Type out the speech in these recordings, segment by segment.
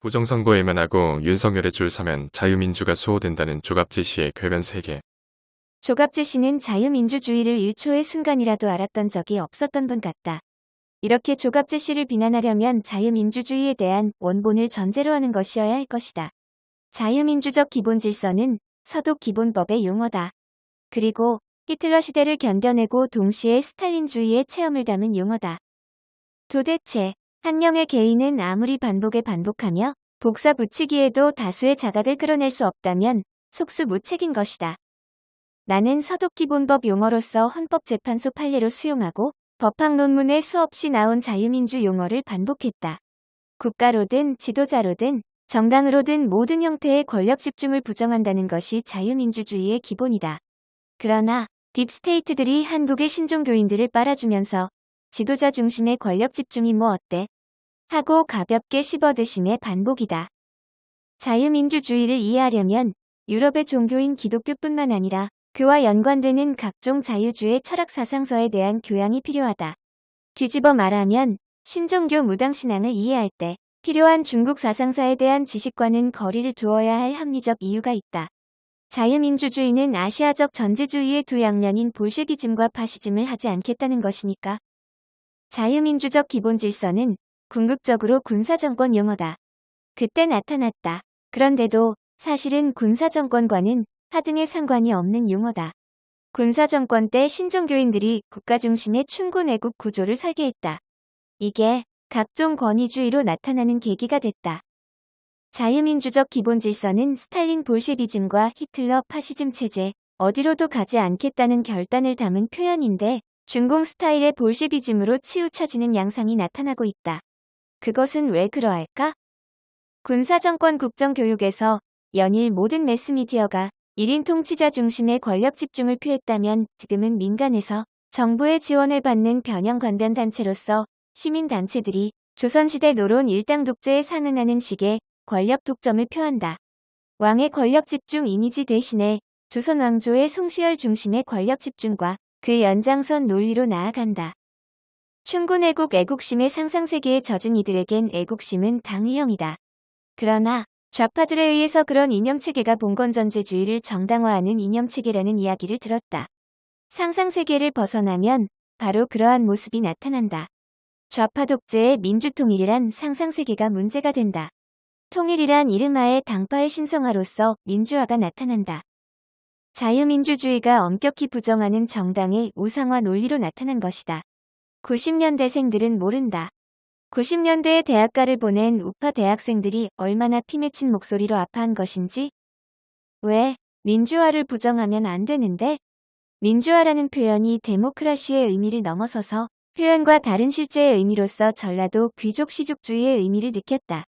부정선거 외면하고 윤석열의 줄 서면 자유민주가 수호된다는 조갑지 씨의 궤변 3개. 조갑재 씨는 자유민주주의를 1초의 순간이라도 알았던 적이 없었던 분 같다. 이렇게 조갑재 씨를 비난하려면 자유민주주의에 대한 원본을 전제로 하는 것이어야 할 것이다. 자유민주적 기본 질서는 서독 기본법의 용어다. 그리고 히틀러 시대를 견뎌내고 동시에 스탈린주의의 체험을 담은 용어다. 도대체 한 명의 개인은 아무리 반복에 반복하며 복사 붙이기에도 다수의 자각을 끌어낼 수 없다면 속수무책인 것이다. 나는 서독기본법 용어로서 헌법재판소 판례로 수용하고 법학 논문에 수없이 나온 자유민주 용어를 반복했다. 국가로든 지도자로든 정당으로든 모든 형태의 권력 집중을 부정한다는 것이 자유민주주의의 기본이다. 그러나 딥스테이트들이 한국의 신종교인들을 빨아주면서 지도자 중심의 권력 집중이 뭐 어때? 하고 가볍게 씹어드심의 반복이다. 자유민주주의를 이해하려면 유럽의 종교인 기독교뿐만 아니라 그와 연관되는 각종 자유주의 철학 사상서에 대한 교양이 필요하다. 뒤집어 말하면 신종교 무당신앙을 이해할 때 필요한 중국 사상사에 대한 지식과는 거리를 두어야 할 합리적 이유가 있다. 자유민주주의는 아시아적 전제주의의 두 양면인 볼셰비즘과 파시즘을 하지 않겠다는 것이니까. 자유민주적 기본 질서는 궁극적으로 군사정권 용어다. 그때 나타났다. 그런데도 사실은 군사정권과는 하등의 상관이 없는 용어다. 군사정권 때 신종교인들이 국가 중심의 충군 애국 구조를 설계했다. 이게 각종 권위주의로 나타나는 계기가 됐다. 자유민주적 기본 질서는 스탈린 볼셰비즘과 히틀러 파시즘 체제, 어디로도 가지 않겠다는 결단을 담은 표현인데 중공 스타일의 볼셰비즘으로 치우쳐지는 양상이 나타나고 있다. 그것은 왜 그러할까? 군사정권 국정교육에서 연일 모든 매스미디어가 1인 통치자 중심의 권력 집중을 표했다면 지금은 민간에서 정부의 지원을 받는 변형 관변 단체로서 시민단체들이 조선시대 노론 일당 독재에 상응하는 식의 권력 독점을 표한다. 왕의 권력 집중 이미지 대신에 조선 왕조의 송시열 중심의 권력 집중과 그 연장선 논리로 나아간다. 충군 애국 애국심의 상상세계에 젖은 이들에겐 애국심은 당위형이다. 그러나 좌파들에 의해서 그런 이념체계가 봉건전제주의를 정당화하는 이념체계라는 이야기를 들었다. 상상세계를 벗어나면 바로 그러한 모습이 나타난다. 좌파 독재의 민주통일이란 상상세계가 문제가 된다. 통일이란 이름하에 당파의 신성화로서 민주화가 나타난다. 자유민주주의가 엄격히 부정하는 정당의 우상화 논리로 나타난 것이다. 90년대생들은 모른다. 90년대에 대학가를 보낸 우파 대학생들이 얼마나 피맺힌 목소리로 아파한 것인지? 왜 민주화를 부정하면 안 되는데? 민주화라는 표현이 데모크라시의 의미를 넘어서서 표현과 다른 실제의 의미로서 전라도 귀족 시족주의의 의미를 느꼈다.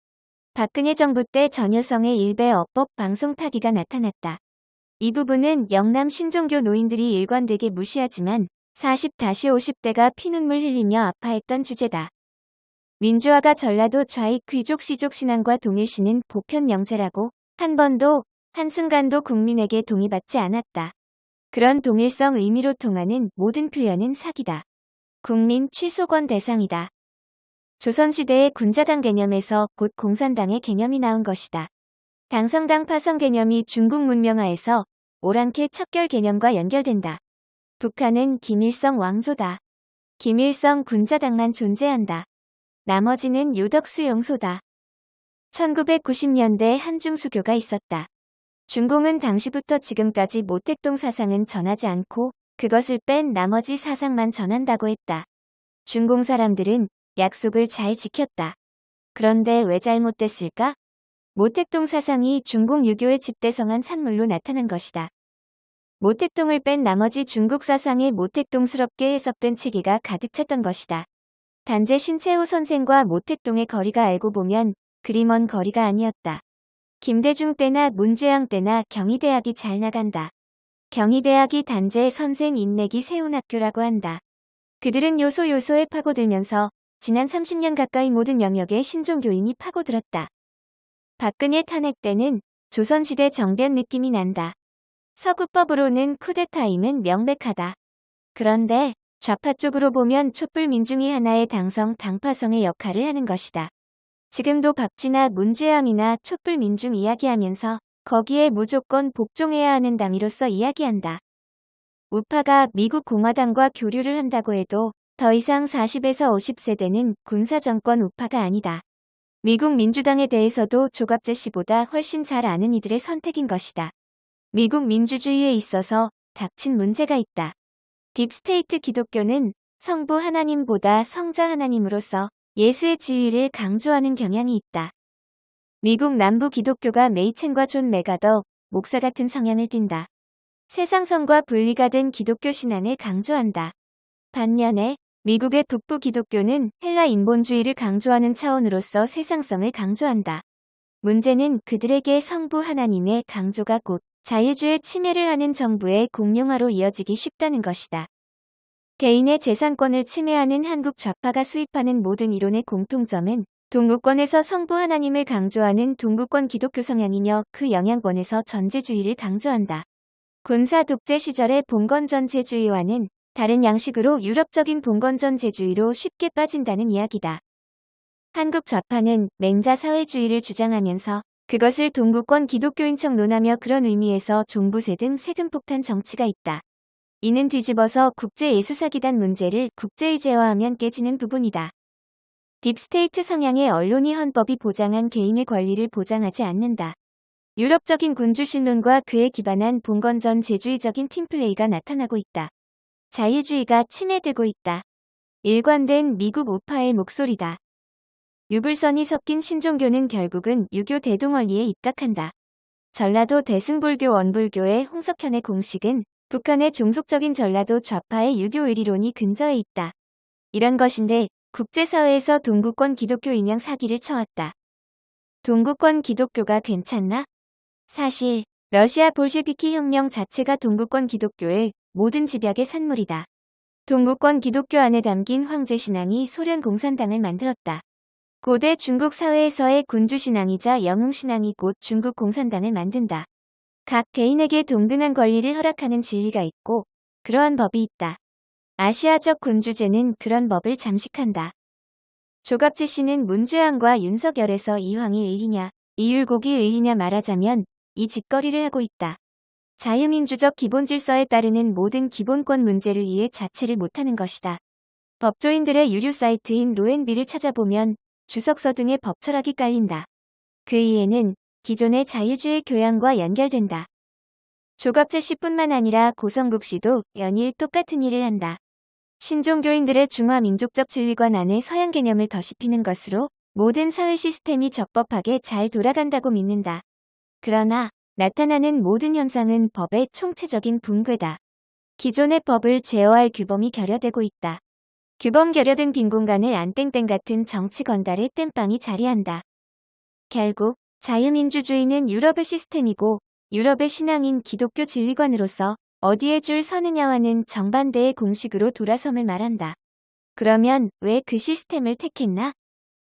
박근혜 정부 때 전여성의 일베 어법 방송 타기가 나타났다. 이 부분은 영남 신종교 노인들이 일관되게 무시하지만 40-50대가 피눈물 흘리며 아파했던 주제다. 민주화가 전라도 좌익 귀족 시족 신앙과 동일시는 보편 명제라고 한 번도 한순간도 국민에게 동의받지 않았다. 그런 동일성 의미로 통하는 모든 표현은 사기다. 국민 취소권 대상이다. 조선시대의 군자당 개념에서 곧 공산당의 개념이 나온 것이다. 당성당 파성 개념이 중국 문명화에서 오랑캐 척결 개념과 연결된다. 북한은 김일성 왕조다. 김일성 군자당만 존재한다. 나머지는 유덕수 용소다. 1990년대 한중수교가 있었다. 중공은 당시부터 지금까지 모택동 사상은 전하지 않고 그것을 뺀 나머지 사상만 전한다고 했다. 중공 사람들은 약속을 잘 지켰다. 그런데 왜 잘못됐을까? 모택동 사상이 중공 유교의 집대성한 산물로 나타난 것이다. 모택동을 뺀 나머지 중국 사상의 모택동스럽게 해석된 체계가 가득 찼던 것이다. 단재 신채호 선생과 모택동의 거리가 알고 보면 그리 먼 거리가 아니었다. 김대중 때나 문재영 때나 경희대학이 잘 나간다. 경희대학이 단재의 선생 인맥이 세운 학교라고 한다. 그들은 요소 요소에 파고들면서 지난 30년 가까이 모든 영역에 신종교인이 파고들었다. 박근혜 탄핵 때는 조선시대 정변 느낌이 난다. 서구법으로는 쿠데타임은 명백하다. 그런데 좌파 쪽으로 보면 촛불 민중이 하나의 당성 당파성의 역할을 하는 것이다. 지금도 박쥐나 문재왕이나 촛불 민중 이야기하면서 거기에 무조건 복종해야 하는 당이로서 이야기한다. 우파가 미국 공화당과 교류를 한다고 해도 더 이상 40에서 50세대는 군사정권 우파가 아니다. 미국 민주당에 대해서도 조갑재 씨보다 훨씬 잘 아는 이들의 선택인 것이다. 미국 민주주의에 있어서 닥친 문제가 있다. 딥스테이트 기독교는 성부 하나님보다 성자 하나님으로서 예수의 지위를 강조하는 경향이 있다. 미국 남부 기독교가 메이첸과 존 메가더 목사 같은 성향을 띈다. 세상성과 분리가 된 기독교 신앙을 강조한다. 반면에 미국의 북부 기독교는 헬라 인본주의를 강조하는 차원으로서 세상성을 강조한다. 문제는 그들에게 성부 하나님의 강조가 곧 자유주의 침해를 하는 정부의 공룡화로 이어지기 쉽다는 것이다. 개인의 재산권을 침해하는 한국 좌파가 수입하는 모든 이론의 공통점은 동구권에서 성부 하나님을 강조하는 동구권 기독교 성향이며 그 영향권에서 전제주의를 강조한다. 군사 독재 시절의 봉건 전제주의와는 다른 양식으로 유럽적인 봉건전 제주의로 쉽게 빠진다는 이야기다. 한국 좌파는 맹자 사회주의를 주장하면서 그것을 동구권 기독교인 척 논하며 그런 의미에서 종부세 등 세금폭탄 정치가 있다. 이는 뒤집어서 국제예수사기단 문제를 국제의제화하면 깨지는 부분이다. 딥스테이트 성향의 언론이 헌법이 보장한 개인의 권리를 보장하지 않는다. 유럽적인 군주신론과 그에 기반한 봉건전 제주의적인 팀플레이가 나타나고 있다. 자유주의가 침해되고 있다. 일관된 미국 우파의 목소리다. 유불선이 섞인 신종교는 결국은 유교 대동원리에 입각한다. 전라도 대승불교 원불교의 홍석현의 공식은 북한의 종속적인 전라도 좌파의 유교 의리론이 근저에 있다. 이런 것인데 국제사회에서 동구권 기독교 인양 사기를 쳐왔다. 동구권 기독교가 괜찮나? 사실 러시아 볼셰비키 혁명 자체가 동구권 기독교의 모든 집약의 산물이다. 동구권 기독교 안에 담긴 황제 신앙이 소련 공산당을 만들었다. 고대 중국 사회에서의 군주신앙이자 영웅신앙이 곧 중국 공산당을 만든다. 각 개인에게 동등한 권리를 허락하는 진리가 있고 그러한 법이 있다. 아시아적 군주제는 그런 법을 잠식한다. 조갑재 씨는 문죄왕과 윤석열에서 이황이 의리냐, 이율곡이 의리냐 말하자면 이 짓거리를 하고 있다. 자유민주적 기본질서에 따르는 모든 기본권 문제를 이해 자체를 못하는 것이다. 법조인들의 유료 사이트인 로앤비를 찾아보면 주석서 등의 법철학이 깔린다. 그 이해는 기존의 자유주의 교양과 연결된다. 조갑재 씨뿐만 아니라 고성국 씨도 연일 똑같은 일을 한다. 신종교인들의 중화민족적 진리관 안에 서양 개념을 더씹히는 것으로 모든 사회 시스템이 적법하게 잘 돌아간다고 믿는다. 그러나 나타나는 모든 현상은 법의 총체적인 붕괴다. 기존의 법을 제어할 규범이 결여되고 있다. 규범 결여된 빈 공간을 안땡땡 같은 정치 건달의 땜빵이 자리한다. 결국 자유민주주의는 유럽의 시스템이고 유럽의 신앙인 기독교 진리관으로서 어디에 줄 서느냐와는 정반대의 공식으로 돌아섬을 말한다. 그러면 왜 그 시스템을 택했나?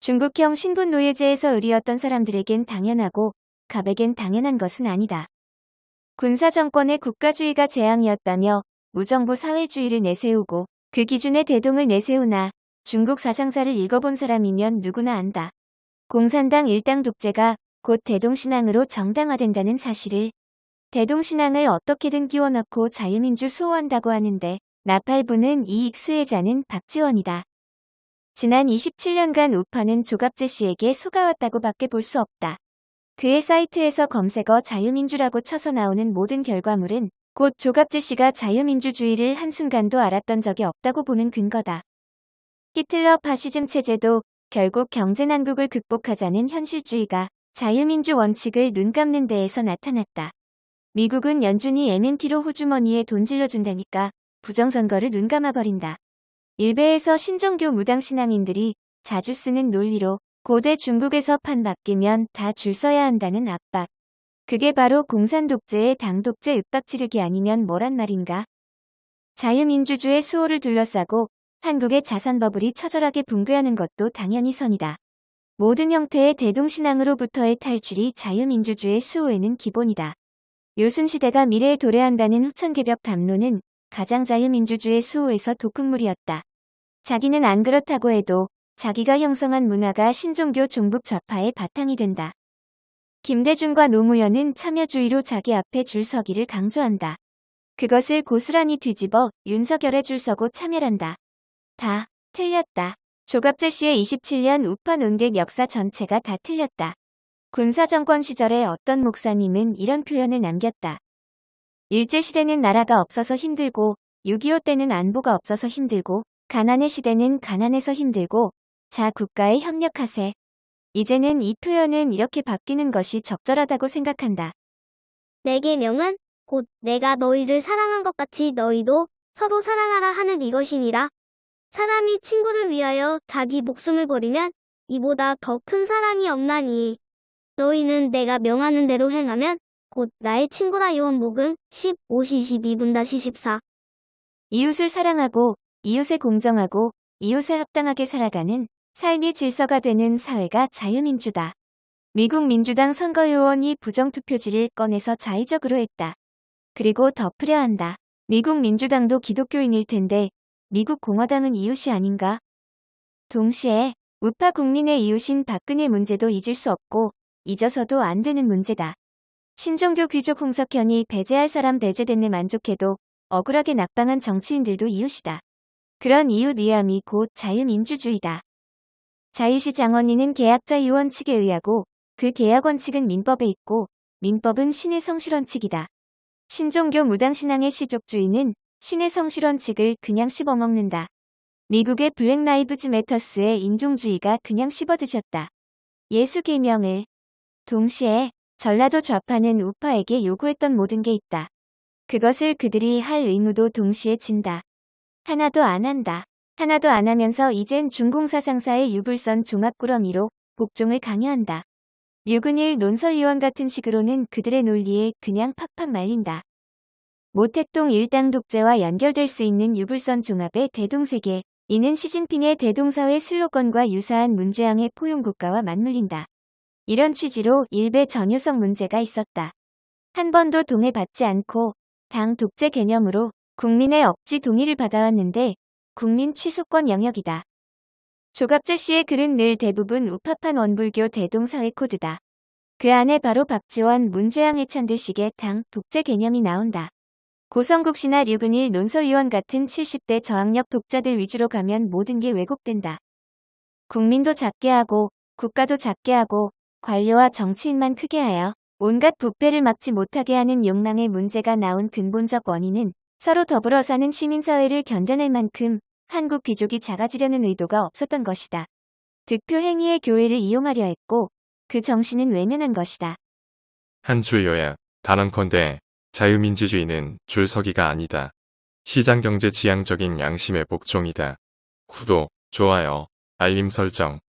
중국형 신분 노예제에서 의리였던 사람들에겐 당연하고 갑에겐 당연한 것은 아니다. 군사정권의 국가주의가 재앙이었다며 무정부 사회주의를 내세우고 그 기준의 대동을 내세우나 중국 사상사를 읽어본 사람이면 누구나 안다. 공산당 일당 독재가 곧 대동신앙으로 정당화된다는 사실을 대동신앙을 어떻게든 끼워넣고 자유민주 수호한다고 하는데 나팔부는 이 익 수혜자는 박지원이다. 지난 27년간 우파는 조갑재 씨에게 속아왔다고 밖에 볼 수 없다. 그의 사이트에서 검색어 자유민주라고 쳐서 나오는 모든 결과물은 곧 조갑재 씨가 자유민주주의를 한순간도 알았던 적이 없다고 보는 근거다. 히틀러 파시즘 체제도 결국 경제난국을 극복하자는 현실주의가 자유민주 원칙을 눈 감는 데에서 나타났다. 미국은 연준이 MNT로 호주머니에 돈 질러준다니까 부정선거를 눈 감아버린다. 일베에서 신종교 무당 신앙인들이 자주 쓰는 논리로 고대 중국에서 판 바뀌면 다 줄 서야 한다는 압박. 그게 바로 공산 독재의 당 독재 윽박 지르기 아니면 뭐란 말인가? 자유민주주의 수호를 둘러싸고 한국의 자산 버블이 처절하게 붕괴하는 것도 당연히 선이다. 모든 형태의 대동신앙으로부터의 탈출이 자유민주주의 수호에는 기본이다. 요순시대가 미래에 도래한다는 후천개벽 담론은 가장 자유민주주의 수호에서 독극물이었다. 자기는 안 그렇다고 해도 자기가 형성한 문화가 신종교 종북 좌파의 바탕이 된다. 김대중과 노무현은 참여주의로 자기 앞에 줄 서기를 강조한다. 그것을 고스란히 뒤집어 윤석열의 줄 서고 참여한다. 다 틀렸다. 조갑재 씨의 27년 우파 논객 역사 전체가 다 틀렸다. 군사정권 시절에 어떤 목사님은 이런 표현을 남겼다. 일제시대는 나라가 없어서 힘들고 6.25 때는 안보가 없어서 힘들고 가난의 시대는 가난해서 힘들고 자 국가에 협력하세. 이제는 이 표현은 이렇게 바뀌는 것이 적절하다고 생각한다. 내게 명은 곧 내가 너희를 사랑한 것 같이 너희도 서로 사랑하라 하는 이것이니라. 사람이 친구를 위하여 자기 목숨을 버리면 이보다 더 큰 사랑이 없나니. 너희는 내가 명하는 대로 행하면 곧 나의 친구라 요한복음 15시 22분-14. 이웃을 사랑하고 이웃에 공정하고 이웃에 합당하게 살아가는 삶이 질서가 되는 사회가 자유민주다. 미국 민주당 선거의원이 부정투표지를 꺼내서 자의적으로 했다. 그리고 덮으려 한다. 미국 민주당도 기독교인일 텐데 미국 공화당은 이웃이 아닌가? 동시에 우파 국민의 이웃인 박근혜 문제도 잊을 수 없고 잊어서도 안 되는 문제다. 신종교 귀족 홍석현이 배제할 사람 배제됐네 만족해도 억울하게 낙방한 정치인들도 이웃이다. 그런 이웃 위함이 곧 자유민주주의다. 자유시 장원리는 계약자 유원 측에 의하고 그 계약 원칙은 민법에 있고 민법은 신의 성실 원칙이다. 신종교 무당신앙의 시족주의는 신의 성실 원칙을 그냥 씹어먹는다. 미국의 블랙 라이브즈 매터스의 인종주의가 그냥 씹어드셨다. 예수 계명을 동시에 전라도 좌파는 우파에게 요구했던 모든 게 있다. 그것을 그들이 할 의무도 동시에 진다. 하나도 안 한다. 하나도 안 하면서 이젠 중공사상사의 유불선 종합꾸러미로 복종을 강요한다. 류근일 논설위원 같은 식으로는 그들의 논리에 그냥 팍팍 말린다. 모택동 일당 독재와 연결될 수 있는 유불선 종합의 대동세계, 이는 시진핑의 대동사회 슬로건과 유사한 문재앙의 포용국가와 맞물린다. 이런 취지로 일베 전유성 문제가 있었다. 한 번도 동의받지 않고 당 독재 개념으로 국민의 억지 동의를 받아왔는데 국민 취소권 영역이다. 조갑재 씨의 글은 늘 대부분 우파판 원불교 대동사회 코드다. 그 안에 바로 박지원, 문죄양 해찬들식의 당 독재 개념이 나온다. 고성국 씨나 류근일 논설위원 같은 70대 저항력 독자들 위주로 가면 모든 게 왜곡된다. 국민도 작게 하고 국가도 작게 하고 관료와 정치인만 크게 하여 온갖 부패를 막지 못하게 하는 욕망의 문제가 나온 근본적 원인은 서로 더불어 사는 시민사회를 견뎌낼 만큼 한국 귀족이 작아지려는 의도가 없었던 것이다. 득표 행위의 교회를 이용하려 했고 그 정신은 외면한 것이다. 한줄 요약, 단언컨대 자유민주주의는 줄서기가 아니다. 시장경제 지향적인 양심의 복종이다. 구독, 좋아요, 알림 설정,